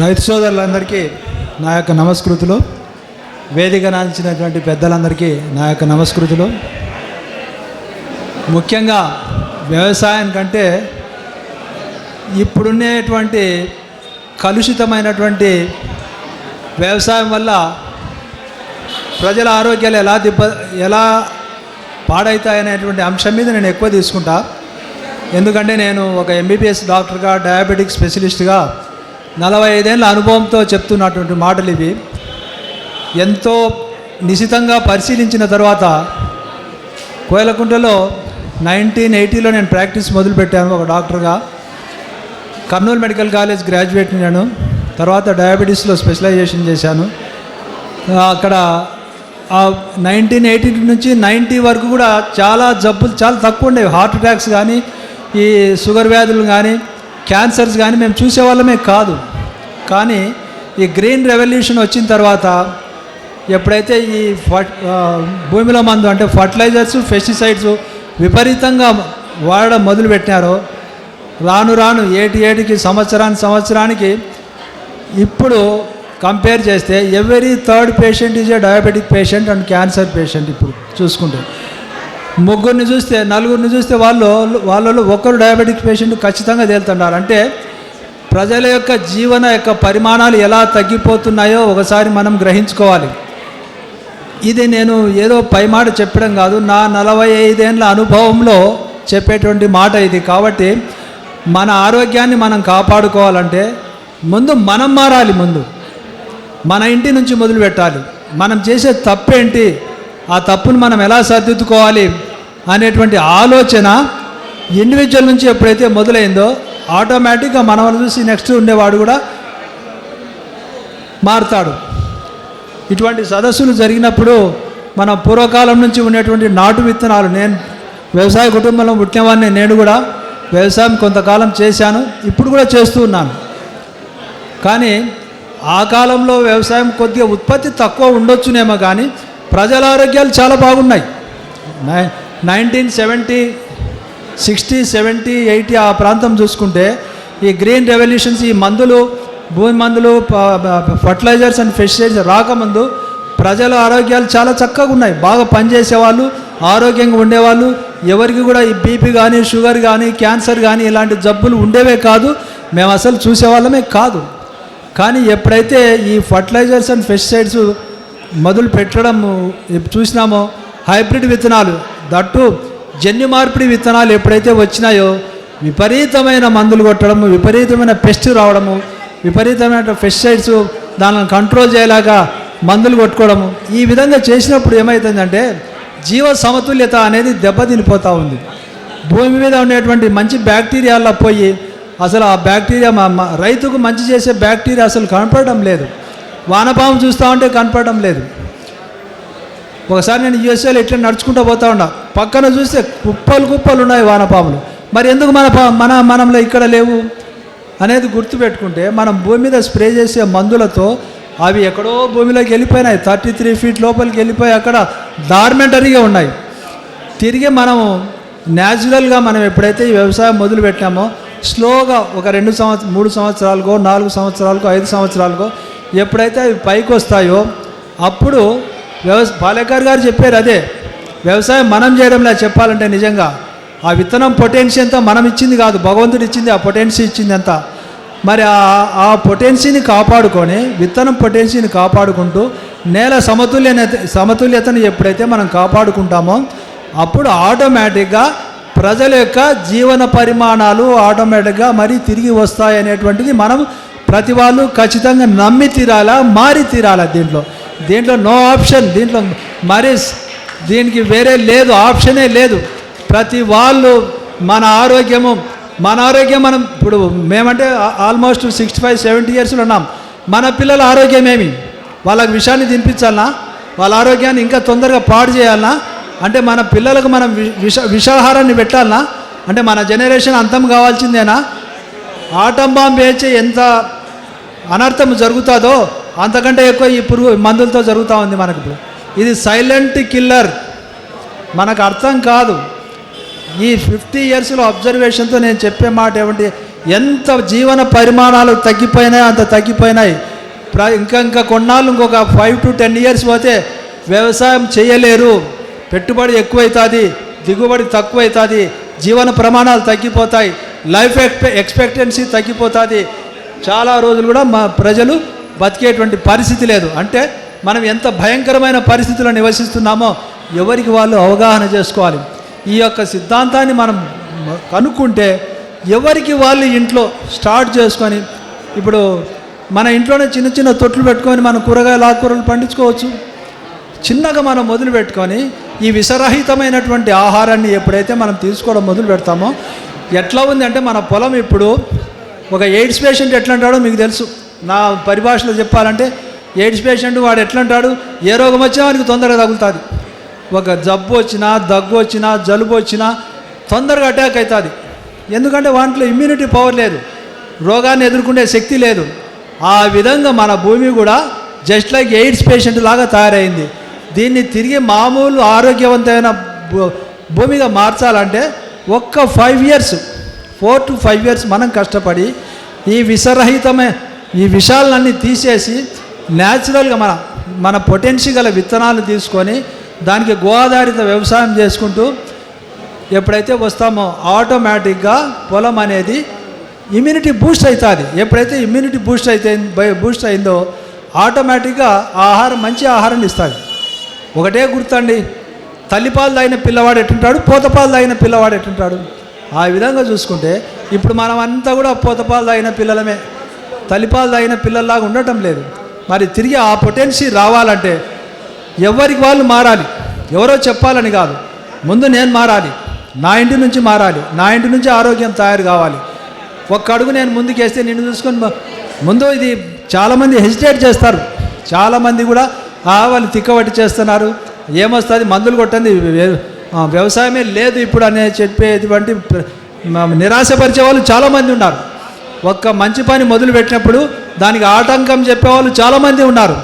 రైతు సోదరులందరికీ నా యొక్క నమస్కృతులు. వేదిక నాంచినటువంటి పెద్దలందరికీ నా యొక్క నమస్కృతులు. ముఖ్యంగా వ్యవసాయం కంటే ఇప్పుడున్నటువంటి కలుషితమైనటువంటి వ్యవసాయం వల్ల ప్రజల ఆరోగ్యాలు ఎలా దిబ్బ ఎలా పాడవుతాయనేటువంటి అంశం మీద నేను ఎక్కువ తీసుకుంటా. ఎందుకంటే నేను ఒక ఎంబీబీఎస్ డాక్టర్గా డయాబెటిక్ స్పెషలిస్ట్గా నలభై ఐదేళ్ళ అనుభవంతో చెప్తున్నటువంటి మాటలు ఇవి. ఎంతో నిశితంగా పరిశీలించిన తర్వాత కోయలకుంటలో నైన్టీన్ ఎయిటీలో నేను ప్రాక్టీస్ మొదలుపెట్టాను ఒక డాక్టర్గా. కర్నూలు మెడికల్ కాలేజ్ గ్రాడ్యుయేట్ నేను. తర్వాత డయాబెటీస్లో స్పెషలైజేషన్ చేశాను. అక్కడ నైన్టీన్ ఎయిటీ నుంచి నైంటీ వరకు కూడా చాలా జబ్బులు చాలా తక్కువ ఉండేవి. హార్ట్ అటాక్స్ కానీ ఈ షుగర్ వ్యాధులు కానీ క్యాన్సర్స్ కానీ మేము చూసేవాళ్ళమే కాదు. కానీ ఈ గ్రీన్ రెవల్యూషన్ వచ్చిన తర్వాత ఎప్పుడైతే ఈ ఫట్ భూమిలో మందు అంటే ఫర్టిలైజర్స్ పెస్టిసైడ్స్ విపరీతంగా వాడడం మొదలుపెట్టినారో రాను రాను ఏటి ఏటికి సంవత్సరానికి సంవత్సరానికి ఇప్పుడు కంపేర్ చేస్తే every third patient is a diabetic patient and cancer patient ఇప్పుడు చూసుకుంటే. ముగ్గురిని చూస్తే నలుగురిని చూస్తే వాళ్ళు వాళ్ళలో ఒకరు డయాబెటిక్ పేషెంట్ ఖచ్చితంగా తేలుతున్నారు అంటే ప్రజల యొక్క జీవన యొక్క పరిమాణాలు ఎలా తగ్గిపోతున్నాయో ఒకసారి మనం గ్రహించుకోవాలి. ఇది నేను ఏదో పై మాట చెప్పడం కాదు నా నలభై ఐదేళ్ళ అనుభవంలో చెప్పేటువంటి మాట ఇది. కాబట్టి మన ఆరోగ్యాన్ని మనం కాపాడుకోవాలంటే ముందు మనం మారాలి ముందు. మన ఇంటి నుంచి మొదలు పెట్టాలి మనం చేసే తప్పేంటి? ఆ తప్పును మనం ఎలా సర్దిద్దుకోవాలి? అనేటువంటి ఆలోచన ఇండివిజువల్ నుంచి ఎప్పుడైతే మొదలైందో ఆటోమేటిక్గా మనల్ని చూసి నెక్స్ట్ ఉండేవాడు కూడా మారుతాడు. ఇటువంటి సదస్సులు జరిగినప్పుడు మన పూర్వకాలం నుంచి ఉన్నటువంటి నాటు విత్తనాలు నేను వ్యవసాయ కుటుంబంలో పుట్టినవాడిని నేను కూడా వ్యవసాయం కొంతకాలం చేశాను ఇప్పుడు కూడా చేస్తూ ఉన్నాను. కానీ ఆ కాలంలో వ్యవసాయం కొద్దిగా ఉత్పత్తి తక్కువ ఉండొచ్చునేమో కానీ ప్రజల ఆరోగ్యాలు చాలా బాగున్నాయి. Nineteen seventy sixty seventy eighty ఆ ప్రాంతం చూసుకుంటే ఈ గ్రీన్ రెవల్యూషన్స్ ఈ మందులు భూమి మందులు ఫర్టిలైజర్స్ అండ్ ఫెస్టిసైడ్స్ రాకముందు ప్రజల ఆరోగ్యాలు చాలా చక్కగా ఉన్నాయి. బాగా పనిచేసేవాళ్ళు ఆరోగ్యంగా ఉండేవాళ్ళు. ఎవరికి కూడా ఈ బీపీ కానీ షుగర్ కానీ క్యాన్సర్ కానీ ఇలాంటి జబ్బులు ఉండేవే కాదు. మేము అసలు చూసేవాళ్ళమే కాదు. కానీ ఎప్పుడైతే ఈ ఫర్టిలైజర్స్ అండ్ పెస్టిసైడ్స్ మొదలు పెట్టడం చూసినామో హైబ్రిడ్ విత్తనాలు దట్టు జన్యు మార్పిడి విత్తనాలు ఎప్పుడైతే వచ్చినాయో విపరీతమైన మందులు కొట్టడము విపరీతమైన పెస్ట్ రావడము విపరీతమైన పెస్టిసైడ్స్ దానిని కంట్రోల్ చేయలేక మందులు కొట్టుకోవడము ఈ విధంగా చేసినప్పుడు ఏమవుతుందంటే జీవ సమతుల్యత అనేది దెబ్బతినిపోతూ ఉంది. భూమి మీద ఉండేటువంటి మంచి బ్యాక్టీరియాల్లో పోయి అసలు ఆ బ్యాక్టీరియా మా రైతుకు మంచి చేసే బ్యాక్టీరియా అసలు కనపడడం లేదు. వానపాము చూస్తూ ఉంటే కనపడడం లేదు. ఒకసారి నేను యూఎస్ఏలో ఇట్లా నడుచుకుంటూ పోతా ఉన్నా. పక్కన చూస్తే కుప్పలు కుప్పలు ఉన్నాయి వానపాములు. మరి ఎందుకు మన మన మనంలో ఇక్కడ లేవు? అనేది గుర్తుపెట్టుకుంటే మనం భూమి మీద స్ప్రే చేసే మందులతో అవి ఎక్కడో భూమిలోకి వెళ్ళిపోయినాయి. థర్టీ త్రీ ఫీట్ లోపలికి వెళ్ళిపోయి అక్కడ డార్మెంటరీగా ఉన్నాయి. తిరిగి మనము న్యాచురల్గా మనం ఎప్పుడైతే ఈ వ్యవసాయం మొదలు పెట్టామో స్లోగా ఒక రెండు సంవత్సరం మూడు సంవత్సరాలకో నాలుగు సంవత్సరాలకో ఐదు సంవత్సరాలకో ఎప్పుడైతే అవి పైకి వస్తాయో అప్పుడు వ్యవ పాలేకర్ గారు చెప్పారు అదే వ్యవసాయం మనం చేయడంలా చెప్పాలంటే నిజంగా. ఆ విత్తనం పొటెన్షియల్ అంతా మనం ఇచ్చింది కాదు భగవంతుడు ఇచ్చింది ఆ పొటెన్షియల్ ఇచ్చింది అంతా. మరి ఆ ఆ పొటెన్సీని కాపాడుకొని విత్తనం పొటెన్షియల్ని కాపాడుకుంటూ నేల సమతుల్యత సమతుల్యతను ఎప్పుడైతే మనం కాపాడుకుంటామో అప్పుడు ఆటోమేటిక్గా ప్రజల యొక్క జీవన పరిమాణాలు ఆటోమేటిక్గా మరి తిరిగి వస్తాయి అనేటువంటిది మనం ప్రతి వాళ్ళు ఖచ్చితంగా నమ్మి తీరాలా మారి తీరాలా దీంట్లో. దీంట్లో నో ఆప్షన్ దీంట్లో మరి దీనికి వేరే లేదు ఆప్షనే లేదు. ప్రతి వాళ్ళు మన ఆరోగ్యము మన ఆరోగ్యం మనం ఇప్పుడు మేమంటే ఆల్మోస్ట్ సిక్స్టీ ఫైవ్ సెవెంటీ ఇయర్స్లో ఉన్నాం. మన పిల్లల ఆరోగ్యం ఏమి? వాళ్ళకి విషాన్ని తినిపించాలనా? వాళ్ళ ఆరోగ్యాన్ని ఇంకా తొందరగా పాడు చేయాలనా? అంటే మన పిల్లలకు మనం విష విషాహారాన్ని పెట్టాలనా? అంటే మన జనరేషన్ అంతం కావాల్సిందేనా? ఆటం బాంబు వేచి ఎంత అనర్థం జరుగుతుందో అంతకంటే ఎక్కువ ఈ పురుగు మందులతో జరుగుతూ ఉంది మనకు ఇప్పుడు ఇది సైలెంట్ కిల్లర్ మనకు అర్థం కాదు. ఈ ఫిఫ్టీ ఇయర్స్లో అబ్జర్వేషన్తో నేను చెప్పే మాట ఏమంటే ఎంత జీవన పరిమాణాలు తగ్గిపోయినాయి అంత తగ్గిపోయినాయి. ప్ర ఇంకా ఇంకా కొన్నాళ్ళు ఇంకొక ఫైవ్ టు టెన్ ఇయర్స్ పోతే వ్యవసాయం చేయలేరు. పెట్టుబడి ఎక్కువైతుంది దిగుబడి తక్కువైతుంది జీవన ప్రమాణాలు తగ్గిపోతాయి లైఫ్ ఎక్స్పెక్ ఎక్స్పెక్టెన్సీ తగ్గిపోతుంది. చాలా రోజులు కూడా మా ప్రజలు బతికేటువంటి పరిస్థితి లేదు. అంటే మనం ఎంత భయంకరమైన పరిస్థితుల్లో నివసిస్తున్నామో ఎవరికి వాళ్ళు అవగాహన చేసుకోవాలి. ఈ యొక్క సిద్ధాంతాన్ని మనం కనుక్కుంటే ఎవరికి వాళ్ళు ఇంట్లో స్టార్ట్ చేసుకొని ఇప్పుడు మన ఇంట్లోనే చిన్న చిన్న తొట్లు పెట్టుకొని మనం కూరగాయలు ఆకుకూరలు పండించుకోవచ్చు. చిన్నగా మనం మొదలు పెట్టుకొని ఈ విషరహితమైనటువంటి ఆహారాన్ని ఎప్పుడైతే మనం తీసుకోవడం మొదలు పెడతామో ఎట్లా ఉంది అంటే మన పొలం ఇప్పుడు ఒక ఎయిడ్స్ పేషెంట్ ఎట్లా అంటాడో మీకు తెలుసు. నా పరిభాషలో చెప్పాలంటే ఎయిడ్స్ పేషెంట్ వాడు ఎట్లా ఉంటాడు ఏ రోగం వచ్చినా వానికి తొందరగా తగులుతుంది. ఒక జబ్బు వచ్చినా దగ్గు వచ్చినా జలుబు వచ్చినా తొందరగా అటాక్ అవుతుంది ఎందుకంటే వాటిలో ఇమ్యూనిటీ పవర్ లేదు. రోగాన్ని ఎదుర్కొనే శక్తి లేదు. ఆ విధంగా మన భూమి కూడా జస్ట్ లైక్ ఎయిడ్స్ పేషెంట్ లాగా తయారైంది. దీన్ని తిరిగి మామూలు ఆరోగ్యవంతమైన భూ- భూమిగా మార్చాలంటే ఒక్క five years four to five years మనం కష్టపడి ఈ విషరహితమే ఈ విషాలన్నీ తీసేసి న్యాచురల్గా మన మన పొటెన్షియల్ గల విత్తనాలు తీసుకొని దానికి గో ఆధారిత వ్యవసాయం చేసుకుంటూ ఎప్పుడైతే వస్తామో ఆటోమేటిక్గా పొలం అనేది ఇమ్యూనిటీ బూస్ట్ అవుతుంది ఎప్పుడైతే ఇమ్యూనిటీ బూస్ట్ అయితే బూస్ట్ అయిందో ఆటోమేటిక్గా ఆహారం మంచి ఆహారాన్ని ఇస్తుంది. ఒకటే గుర్తండి తల్లిపాలు తాగిన పిల్లవాడు ఎట్టుంటాడు పోతపాలు తాగిన పిల్లవాడు ఎట్టుంటాడు? ఆ విధంగా చూసుకుంటే ఇప్పుడు మనం అంతా కూడా పోతపాలు తాగిన పిల్లలమే. తల్లిపాలు తాగిన పిల్లల్లాగా ఉండటం లేదు. మరి తిరిగి ఆ పొటెన్సీ రావాలంటే ఎవరికి వాళ్ళు మారాలి? ఎవరో చెప్పాలని కాదు. ముందు నేను మారాలి. నా ఇంటి నుంచి మారాలి. నా ఇంటి నుంచి ఆరోగ్యం తయారు కావాలి. ఒక్క అడుగు నేను ముందుకేస్తే నిన్ను చూసుకొని ముందు ఇది చాలామంది హెసిటేట్ చేస్తారు. చాలామంది కూడా "ఆ, వాళ్ళు తిక్కబట్టి చేస్తున్నారు. ఏమొస్తుంది? మందులు కొట్టండి. వ్యవసాయమే లేదు ఇప్పుడు అనే చెప్పేటువంటి నిరాశపరిచే వాళ్ళు చాలామంది ఉన్నారు. ఒక్క మంచి పని మొదలు పెట్టినప్పుడు దానికి ఆటంకం చెప్పేవాళ్ళు చాలామంది ఉన్నారు.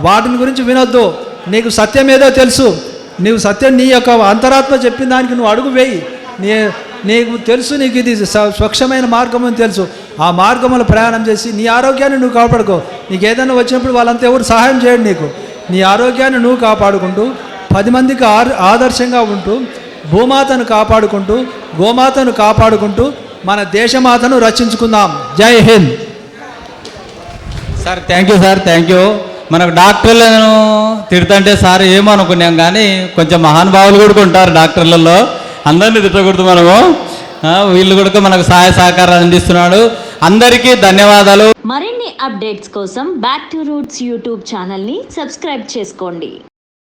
వాటిని గురించి వినొద్దు. నీకు సత్యం ఏదో తెలుసు. నీవు సత్యం నీ యొక్క అంతరాత్మ చెప్పిన దానికి నువ్వు అడుగు వేయి. నీ నీకు తెలుసు నీకు ఇది స్వచ్ఛమైన మార్గం అని తెలుసు. ఆ మార్గంలో ప్రయాణం చేసి నీ ఆరోగ్యాన్ని నువ్వు కాపాడుకో. నీకు ఏదైనా వచ్చినప్పుడు వాళ్ళంతా ఎవరు సహాయం చేయండి నీకు. నీ ఆరోగ్యాన్ని నువ్వు కాపాడుకుంటూ పది మందికి ఆర్- ఆదర్శంగా ఉంటూ భూమాతను కాపాడుకుంటూ గోమాతను కాపాడుకుంటూ మన దేశమాతను రక్షించుకుందాం. జై Hind. Sir thank you sir thank you మనకు డాక్టర్లను తిడుతుంటే సార్ ఏమనుకున్నాం కానీ కొంచెం మహానుభావులు కూడా ఉంటారు డాక్టర్లలో. అందరినీ తిట్టకూడదు మనము. వీళ్ళు కూడా మనకు సహాయ సహకారాలు అందిస్తున్నాడు. అందరికీ ధన్యవాదాలు. మరిన్ని అప్డేట్స్ కోసం బ్యాక్ టు రూట్స్ యూట్యూబ్ ఛానల్ని సబ్స్క్రైబ్ చేసుకోండి.